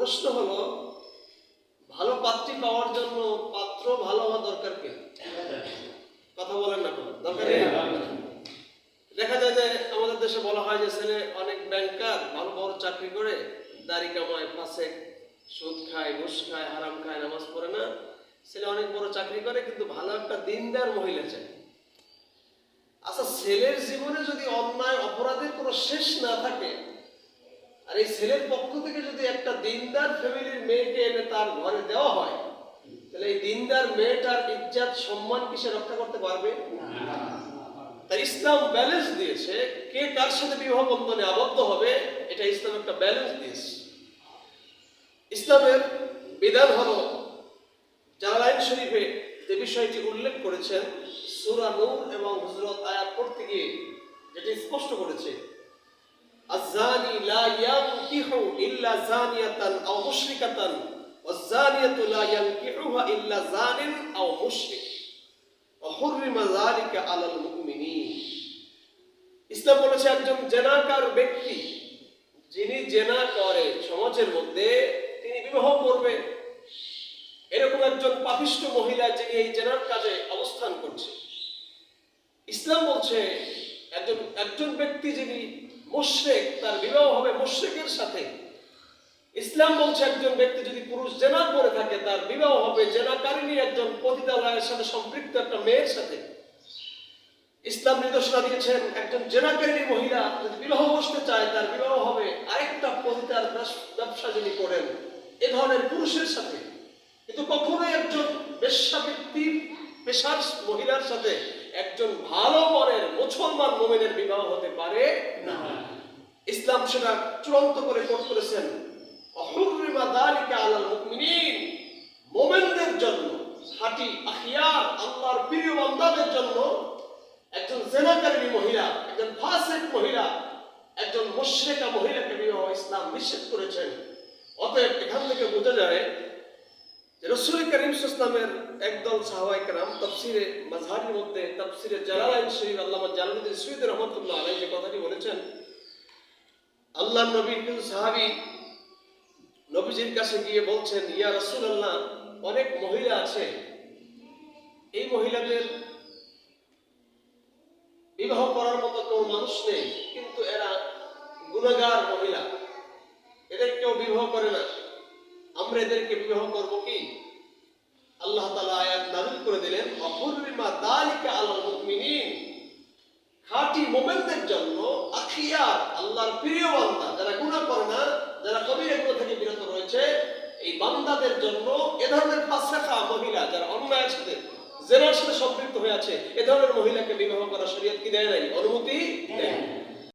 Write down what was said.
প্রশ্ন হলো, ভালো পাত্রী পাওয়ার জন্য পাত্র ভালো হওয়া দরকার কি? কথা বলেন না দরকার দেখা যায় যে আমাদের দেশে বলা হয় যে ছেলে অনেক ব্যাংকার ভালো বড় চাকরি করে, দাড়ি কামায় ফাঁসে সুদ খায়, ঘুষ খায়, হারাম খায়, নামাজ পড়ে না। ছেলে অনেক বড় চাকরি করে, কিন্তু ভালো একটা দিনদার মহিলা চাই। আচ্ছা ছেলের জীবনে যদি অন্যায়, অপরাধের কোনো শেষ না থাকে আর এই ছেলের পক্ষ থেকে যদি একটা দিনদার ফ্যামিলির মেয়েকে এনে তার ঘরে দেওয়া হয় তাহলে এই দিনদার মেয়েটার ইজ্জাত সম্মান কি সে রক্ষা করতে পারবে? তাই ইসলাম ব্যালেন্স দিয়েছে কে কার সাথে বিবাহ বন্ধনে আবদ্ধ হবে এটা ইসলাম একটা ব্যালেন্স দিয়েছে। ইসলামের বিধান হলো জালালাইন শরীফে যে বিষয়টি উল্লেখ করেছেন সূরা নূর এবং হযরত আয়াত পড়তে গিয়ে যেটি স্পষ্ট করেছে الزاني لا ينكح إلا زانية أو مشركة والزانية لا ينكحها إلا زان أو مشرك وحرم ذلك على المؤمنين ইসলাম বলেছে একজন জেনাকার ব্যক্তি যিনি জেনা করে সমাজের মধ্যে তিনি বিবাহ করবে এরকম একজন পাপিষ্ট মহিলা যিনি এই জেনার কাজে অবস্থান করছে ইসলাম বলছে একজন একজন ব্যক্তি যিনি মুশরিক, তার বিবাহ হবে মুশরিকের সাথে। ইসলাম বলছে একজন ব্যক্তি যদি পুরুষ জেনা করে থাকে, তার বিবাহ হবে জেনাকারিনী একজন পতিতালয়ের সাথে সম্পৃক্ত একটা মেয়ের সাথে। ইসলাম নির্দেশনা দিয়েছেন, একজন জেনাকারিনী মহিলা যদি বিবাহ বসতে চায়, তার বিবাহ হবে আরেকটা পতিতার ব্যবসা যিনি করেন, এ ধরনের পুরুষের সাথে। কিন্তু কখনোই একজন বেশ্যা ব্যক্তির পেশার মহিলার সাথে একজন ভালো মুসলমান মোমেনের বিবাহ হতে পারে না। ইসলাম সেটা চূড়ান্ত করে কোট করেছেন। মোমেনদের জন্য আখিয়ার, আল্লাহর প্রিয় বান্দাদের জন্য একজন জেনাকারী মহিলা, একজন ফাসিক মহিলা, একজন মুশরিকা মহিলাকে বিবাহ ইসলাম নিষেধ করেছেন। অতএব এখান থেকে বোঝা যায় ইসলামের একদল সাহাবাই কারাম তফসিরে মাঝহারির মধ্যে তফসিরে জালালাইন শরীফ আল্লামা জালালুদ্দিন সৈয়দ রহমতুল্লাহ আলাই যে কথাটি বলেছেন, আল্লাহ নবীর কিছু সাহাবি নবীজির কাছে গিয়ে বলছেন, ইয়া রসুল আল্লাহ অনেক মহিলা আছে। এই মহিলাদের বিবাহ করার মতো কোনো মানুষ নেই, কিন্তু এরা গুণাগার মহিলা। এদের কেউ বিবাহ করে না। আমরা এদেরকে বিবাহ করব কি? আল্লাহ আয়াত করে দিলেন দালিকা আলাল মুমিনিন খাঁটি মোমেনদের জন্য আখিয়ার আল্লাহর প্রিয় বান্দা, যারা গুনাহ করে না, যারা কবিরা গুনাহ থেকে বিরত রয়েছে, এই বান্দাদের জন্য এ ধরনের ফাসেখা মহিলা যারা অন্যায়ের সাথে, জেনার সাথে সম্পৃক্ত হয়ে আছে, এ ধরনের মহিলাকে বিবাহ করা শরীয়ত কি দেয় নাই অনুমতি দেয়।